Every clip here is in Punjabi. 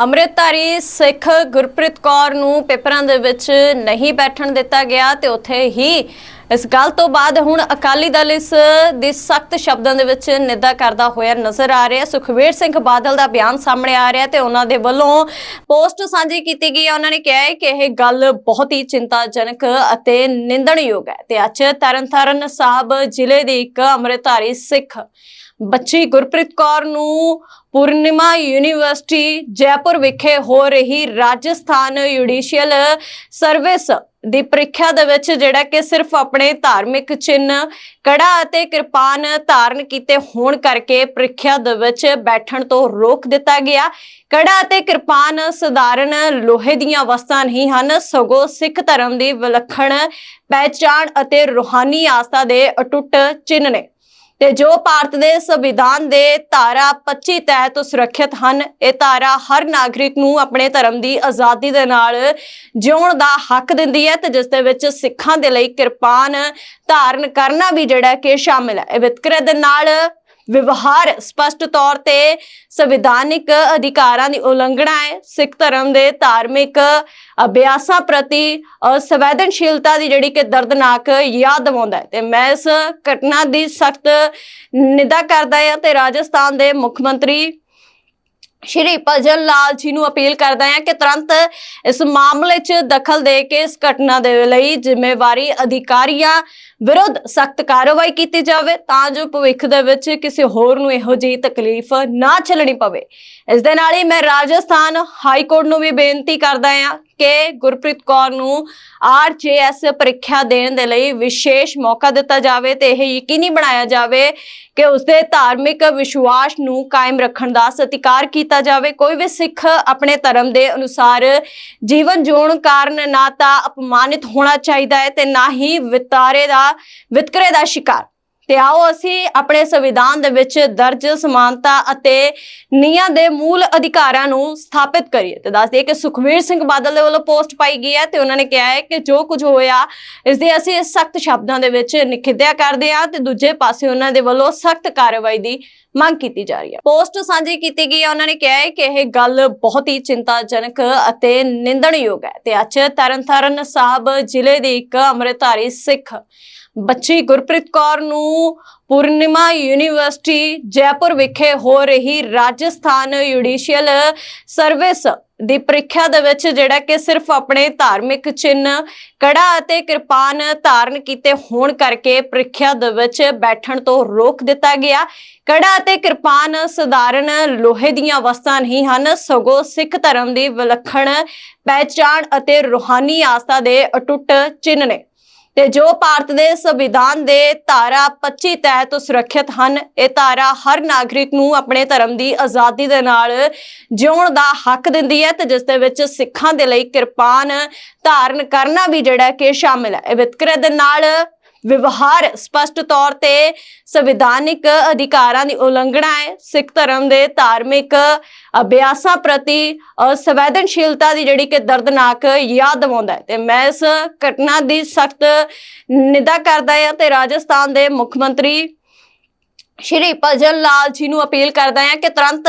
ਅੰਮ੍ਰਿਤਧਾਰੀ ਸਿੱਖ ਗੁਰਪ੍ਰੀਤ ਕੌਰ ਨੂੰ ਪੇਪਰਾਂ ਦੇ ਵਿੱਚ ਨਹੀਂ ਬੈਠਣ ਦਿੱਤਾ ਗਿਆ ਤੇ ਉੱਥੇ ਹੀ ਇਸ ਗੱਲ ਤੋਂ ਬਾਅਦ ਹੁਣ ਅਕਾਲੀ ਦਲ ਇਸ ਦੀ ਸਖਤ ਸ਼ਬਦਾਂ ਦੇ ਵਿੱਚ ਨਿੰਦਾ ਕਰਦਾ ਹੋਇਆ ਨਜ਼ਰ ਆ ਰਿਹਾ। ਸੁਖਵੀਰ ਸਿੰਘ ਬਾਦਲ ਦਾ ਬਿਆਨ ਸਾਹਮਣੇ ਆ ਰਿਹਾ ਤੇ ਉਹਨਾਂ ਦੇ ਵੱਲੋਂ ਪੋਸਟ ਸਾਂਝੀ ਕੀਤੀ ਗਈ ਹੈ ਉਹਨਾਂ ਨੇ ਕਿਹਾ ਹੈ ਕਿ ਇਹ ਗੱਲ ਬਹੁਤ ਹੀ ਚਿੰਤਾਜਨਕ ਅਤੇ ਨਿੰਦਣਯੋਗ ਹੈ। ਤੇ ਅੱਜ ਤਰਨਤਾਰਨ ਸਾਹਿਬ ਜ਼ਿਲ੍ਹੇ ਦੀ ਇੱਕ ਅੰਮ੍ਰਿਤਧਾਰੀ ਸਿੱਖ ਬੱਚੀ ਗੁਰਪ੍ਰੀਤ ਕੌਰ ਨੂੰ ਪੂਰਨਿਮਾ ਯੂਨੀਵਰਸਿਟੀ ਜੈਪੁਰ ਵਿਖੇ ਹੋ ਰਹੀ ਰਾਜਸਥਾਨ ਜੁਡੀਸ਼ੀਅਲ ਸਰਵਿਸ ਦੀ ਪ੍ਰੀਖਿਆ ਦੇ ਵਿੱਚ, ਜਿਹੜਾ ਕਿ ਸਿਰਫ ਆਪਣੇ ਧਾਰਮਿਕ ਚਿੰਨ ਕੜਾ ਅਤੇ ਕਿਰਪਾਨ ਧਾਰਨ ਕੀਤੇ ਹੋਣ ਕਰਕੇ ਪ੍ਰੀਖਿਆ ਦੇ ਵਿੱਚ ਬੈਠਣ ਤੋਂ ਰੋਕ ਦਿੱਤਾ ਗਿਆ। ਕੜਾ ਅਤੇ ਕਿਰਪਾਨ ਸਧਾਰਨ ਲੋਹੇ ਦੀਆਂ ਵਸਤਾਂ ਨਹੀਂ ਹਨ, ਸਗੋਂ ਸਿੱਖ ਧਰਮ ਦੀ ਵਿਲੱਖਣ ਪਹਿਚਾਣ ਅਤੇ ਰੂਹਾਨੀ ਆਸਥਾ ਦੇ ਅਟੁੱਟ ਚਿੰਨ੍ਹ ਨੇ। ਤੇ ਜੋ ਭਾਰਤ ਦੇ ਸੰਵਿਧਾਨ ਦੇ ਧਾਰਾ 25 ਤਹਿਤ ਸੁਰੱਖਿਅਤ ਹਨ, ਇਹ ਧਾਰਾ ਹਰ ਨਾਗਰਿਕ ਨੂੰ ਆਪਣੇ ਧਰਮ ਦੀ ਆਜ਼ਾਦੀ ਦੇ ਨਾਲ ਜਿਉਣ ਦਾ ਹੱਕ ਦਿੰਦੀ ਹੈ ਤੇ ਜਿਸ ਦੇ ਵਿੱਚ ਸਿੱਖਾਂ ਦੇ ਲਈ ਕਿਰਪਾਨ ਧਾਰਨ ਕਰਨਾ ਵੀ ਜਿਹੜਾ ਕਿ ਸ਼ਾਮਿਲ ਹੈ। ਇਹ ਵਿਤਕਰੇ ਦੇ ਨਾਲ ਵਿਵਹਾਰ ਸਪਸ਼ਟ ਤੌਰ ਤੇ ਸੰਵਿਧਾਨਿਕ ਅਧਿਕਾਰਾਂ ਦੀ ਉਲੰਘਣਾ ਹੈ। ਸਿੱਖ ਧਰਮ ਦੇ ਧਾਰਮਿਕ ਅਭਿਆਸਾਂ ਪ੍ਰਤੀ ਸੰਵੇਦਨਸ਼ੀਲਤਾ ਦੀ ਜਿਹੜੀ ਕਿ ਦਰਦਨਾਕ ਯਾਦ ਦਿਵਾਉਂਦਾ ਹੈ। ਤੇ ਮੈਂ ਇਸ ਘਟਨਾ ਦੀ ਸਖਤ ਨਿੰਦਾ ਕਰਦਾ ਹਾਂ ਤੇ ਰਾਜਸਥਾਨ ਦੇ ਮੁੱਖ ਮੰਤਰੀ ਸ਼੍ਰੀ ਭਜਨ ਲਾਲ ਜੀ ਨੂੰ ਅਪੀਲ ਕਰਦਾ ਹਾਂ ਕਿ ਤੁਰੰਤ ਇਸ ਮਾਮਲੇ 'ਚ ਦਖਲ ਦੇ ਕੇ ਇਸ ਘਟਨਾ ਦੇ ਲਈ ਜ਼ਿੰਮੇਵਾਰੀ ਅਧਿਕਾਰੀਆਂ ਵਿਰੁੱਧ ਸਖਤ ਕਾਰਵਾਈ ਕੀਤੀ ਜਾਵੇ ਤਾਂ ਜੋ ਭਵਿੱਖ ਦੇ ਵਿੱਚ ਕਿਸੇ ਹੋਰ ਨੂੰ ਇਹੋ ਜਿਹੀ ਤਕਲੀਫ ਨਾ ਝੱਲਣੀ ਪਵੇ। ਇਸ ਦੇ ਨਾਲ ਹੀ ਮੈਂ ਰਾਜਸਥਾਨ ਹਾਈ ਕੋਰਟ ਨੂੰ ਵੀ ਬੇਨਤੀ ਕਰਦਾ ਹਾਂ ਕਿ ਗੁਰਪ੍ਰੀਤ ਕੌਰ ਨੂੰ ਆਰਜੀਐਸ ਪ੍ਰੀਖਿਆ ਦੇਣ ਦੇ ਲਈ ਵਿਸ਼ੇਸ਼ ਮੌਕਾ ਦਿੱਤਾ ਜਾਵੇ ਤੇ ਇਹ ਯਕੀਨੀ ਬਣਾਇਆ ਜਾਵੇ ਕਿ ਉਸਦੇ ਧਾਰਮਿਕ ਵਿਸ਼ਵਾਸ ਨੂੰ ਕਾਇਮ ਰੱਖਣ ਦਾ ਸਤਿਕਾਰ ਕੀਤਾ ਜਾਵੇ। ਕੋਈ ਵੀ ਸਿੱਖ ਆਪਣੇ ਧਰਮ ਦੇ ਅਨੁਸਾਰ ਜੀਵਨ ਜਿਉਣ ਕਾਰਨ ਨਾ ਤਾਂ ਅਪਮਾਨਿਤ ਹੋਣਾ ਚਾਹੀਦਾ ਹੈ ਤੇ ਨਾ ਹੀ ਵਿਤਾਰੇ ਦਾ ਵਿਤਕਰੇ ਦਾ ਸ਼ਿਕਾਰ ਤੇ ਆਓ ਅਸੀਂ ਆਪਣੇ ਸੰਵਿਧਾਨ ਦੇ ਵਿੱਚ ਦਰਜ, ਸਮਾਨਤਾ ਅਤੇ ਨਿਆਂ ਦੇ ਮੂਲ ਅਧਿਕਾਰਾਂ ਨੂੰ ਸਥਾਪਿਤ ਕਰੀਏ। ਤੇ ਦੱਸਦੇ ਕਿ ਸੁਖਵੀਰ ਸਿੰਘ ਬਾਦਲ ਦੇ ਵੱਲੋਂ ਪੋਸਟ ਪਾਈ ਗਈ ਹੈ ਤੇ ਉਹਨਾਂ ਨੇ ਕਿਹਾ ਹੈ ਕਿ ਜੋ ਕੁਝ ਹੋਇਆ, ਇਸ ਦੇ ਅਸੀਂ ਸਖਤ ਸ਼ਬਦਾਂ ਦੇ ਵਿੱਚ ਨਿਖੇਧਿਆ ਕਰਦੇ ਹਾਂ ਤੇ ਦੂਜੇ ਪਾਸੇ ਉਹਨਾਂ ਦੇ ਵੱਲੋਂ ਸਖਤ ਕਾਰਵਾਈ ਦੀ ਮੰਗ ਕੀਤੀ ਜਾ ਰਹੀ ਹੈ। ਪੋਸਟ ਸਾਂਝੀ ਕੀਤੀ ਗਈ ਹੈ, ਉਹਨਾਂ ਨੇ ਕਿਹਾ ਹੈ ਕਿ ਇਹ ਗੱਲ ਬਹੁਤ ਹੀ ਚਿੰਤਾਜਨਕ ਅਤੇ ਨਿੰਦਣਯੋਗ ਹੈ। ਤੇ ਅੱਜ ਤਰਨਤਾਰਨ ਸਾਹਿਬ ਜ਼ਿਲ੍ਹੇ ਦੀ ਇੱਕ ਅੰਮ੍ਰਿਤਧਾਰੀ ਸਿੱਖ ਬੱਚੀ ਗੁਰਪ੍ਰੀਤ ਕੌਰ ਨੂੰ ਪੂਰਨਿਮਾ ਯੂਨੀਵਰਸਿਟੀ ਜੈਪੁਰ ਵਿਖੇ ਹੋ ਰਹੀ ਰਾਜਸਥਾਨ ਜੁਡੀਸ਼ੀਅਲ ਸਰਵਿਸ ਦੀ ਪ੍ਰੀਖਿਆ ਦੇ ਵਿੱਚ ਜਿਹੜਾ ਕਿ ਸਿਰਫ ਆਪਣੇ ਧਾਰਮਿਕ ਚਿੰਨ ਕੜਾ ਅਤੇ ਕਿਰਪਾਨ ਧਾਰਨ ਕੀਤੇ ਹੋਣ ਕਰਕੇ ਪ੍ਰੀਖਿਆ ਦੇ ਵਿੱਚ ਬੈਠਣ ਤੋਂ ਰੋਕ ਦਿੱਤਾ ਗਿਆ। ਕੜਾ ਅਤੇ ਕਿਰਪਾਨ ਸਧਾਰਨ ਲੋਹੇ ਦੀਆਂ ਵਸਤਾਂ ਨਹੀਂ ਹਨ, ਸਗੋਂ ਸਿੱਖ ਧਰਮ ਦੀ ਵਿਲੱਖਣ ਪਹਿਚਾਣ ਅਤੇ ਰੂਹਾਨੀ ਆਸਥਾ ਦੇ ਅਟੁੱਟ ਚਿੰਨ੍ਹ ਨੇ। ਤੇ ਜੋ ਭਾਰਤ ਦੇ ਸੰਵਿਧਾਨ ਦੇ ਧਾਰਾ 25 ਤਹਿਤ ਸੁਰੱਖਿਅਤ ਹਨ, ਇਹ ਧਾਰਾ ਹਰ ਨਾਗਰਿਕ ਨੂੰ ਆਪਣੇ ਧਰਮ ਦੀ ਆਜ਼ਾਦੀ ਦੇ ਨਾਲ ਜਿਉਣ ਦਾ ਹੱਕ ਦਿੰਦੀ ਹੈ ਤੇ ਜਿਸ ਦੇ ਵਿੱਚ ਸਿੱਖਾਂ ਦੇ ਲਈ ਕਿਰਪਾਨ ਧਾਰਨ ਕਰਨਾ ਵੀ ਜਿਹੜਾ ਕਿ ਸ਼ਾਮਿਲ ਹੈ। ਇਹ ਵਿਤਕਰੇ ਦੇ ਨਾਲ ਵਿਵਹਾਰ ਸਪਸ਼ਟ ਤੌਰ ਤੇ ਸੰਵਿਧਾਨਿਕ ਅਧਿਕਾਰਾਂ ਦੀ ਉਲੰਘਣਾ ਹੈ। ਸਿੱਖ ਧਰਮ ਦੇ ਧਾਰਮਿਕ ਅਭਿਆਸਾਂ ਪ੍ਰਤੀ ਸੰਵੇਦਨਸ਼ੀਲਤਾ ਦੀ ਜਿਹੜੀ ਕਿ ਦਰਦਨਾਕ ਯਾਦ ਦਿਵਾਉਂਦਾ ਹੈ। ਤੇ ਮੈਂ ਇਸ ਘਟਨਾ ਦੀ ਸਖਤ ਨਿੰਦਾ ਕਰਦਾ ਹਾਂ ਤੇ ਰਾਜਸਥਾਨ ਦੇ ਮੁੱਖ ਮੰਤਰੀ ਸ਼੍ਰੀ ਭਜਨ ਲਾਲ ਜੀ ਨੂੰ ਅਪੀਲ ਕਰਦਾ ਹਾਂ ਕਿ ਤੁਰੰਤ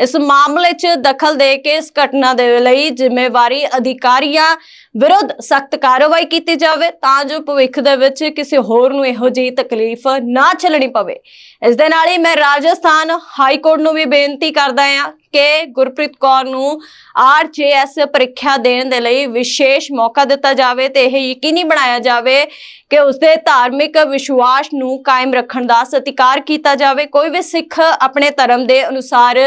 ਇਸ ਮਾਮਲੇ 'ਚ ਦਖਲ ਦੇ ਕੇ ਇਸ ਘਟਨਾ ਦੇ ਲਈ ਜ਼ਿੰਮੇਵਾਰੀ ਅਧਿਕਾਰੀਆਂ ਵਿਰੁੱਧ ਸਖਤ ਕਾਰਵਾਈ ਕੀਤੀ ਜਾਵੇ ਤਾਂ ਜੋ ਭਵਿੱਖ ਦੇ ਵਿੱਚ ਕਿਸੇ ਹੋਰ ਨੂੰ ਇਹੋ ਜਿਹੀ ਤਕਲੀਫ ਨਾ ਝੱਲਣੀ ਪਵੇ। ਇਸ ਦੇ ਨਾਲ ਹੀ ਮੈਂ ਰਾਜਸਥਾਨ ਹਾਈ ਕੋਰਟ ਨੂੰ ਵੀ ਬੇਨਤੀ ਕਰਦਾ ਹਾਂ ਕਿ ਗੁਰਪ੍ਰੀਤ ਕੌਰ ਨੂੰ ਆਰਜੀਐਸ ਪ੍ਰੀਖਿਆ ਦੇਣ ਦੇ ਲਈ ਵਿਸ਼ੇਸ਼ ਮੌਕਾ ਦਿੱਤਾ ਜਾਵੇ ਤੇ ਇਹ ਯਕੀਨੀ ਬਣਾਇਆ ਜਾਵੇ ਕਿ ਉਸਦੇ ਧਾਰਮਿਕ ਵਿਸ਼ਵਾਸ ਨੂੰ ਕਾਇਮ ਰੱਖਣ ਦਾ ਸਤਿਕਾਰ ਕੀਤਾ ਜਾਵੇ। ਕੋਈ ਵੀ ਸਿੱਖ ਆਪਣੇ ਧਰਮ ਦੇ ਅਨੁਸਾਰ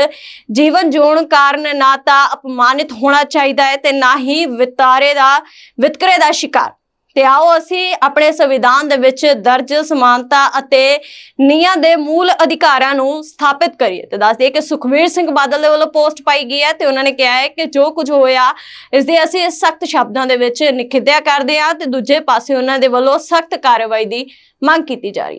ਜੀਵਨ ਜਿਉਣ ਕਾਰਨ ਨਾ ਤਾਂ ਅਪਮਾਨਿਤ ਹੋਣਾ ਚਾਹੀਦਾ ਹੈ ਤੇ ਨਾ ਹੀ ਵਿਤਾਰੇ ਦਾ ਵਿਤਕਰੇ ਦਾ ਸ਼ਿਕਾਰ। ਤੇ ਆਓ ਅਸੀਂ ਆਪਣੇ ਸੰਵਿਧਾਨ ਦੇ ਵਿੱਚ ਦਰਜ ਸਮਾਨਤਾ ਅਤੇ ਨਿਆਂ ਦੇ ਮੂਲ ਅਧਿਕਾਰਾਂ ਨੂੰ ਸਥਾਪਿਤ ਕਰੀਏ। ਤੇ ਦੱਸਦੇ ਕਿ ਸੁਖਵੀਰ ਸਿੰਘ ਬਾਦਲ ਦੇ ਵੱਲੋਂ ਪੋਸਟ ਪਾਈ ਗਈ ਹੈ ਤੇ ਉਹਨਾਂ ਨੇ ਕਿਹਾ ਹੈ ਕਿ ਜੋ ਕੁਝ ਹੋਇਆ ਇਸ ਦੇ ਅਸੀਂ ਸਖਤ ਸ਼ਬਦਾਂ ਦੇ ਵਿੱਚ ਨਿਖੇਧਿਆ ਕਰਦੇ ਹਾਂ ਤੇ ਦੂਜੇ ਪਾਸੇ ਉਹਨਾਂ ਦੇ ਵੱਲੋਂ ਸਖਤ ਕਾਰਵਾਈ ਦੀ ਮੰਗ ਕੀਤੀ ਜਾ ਰਹੀ ਹੈ।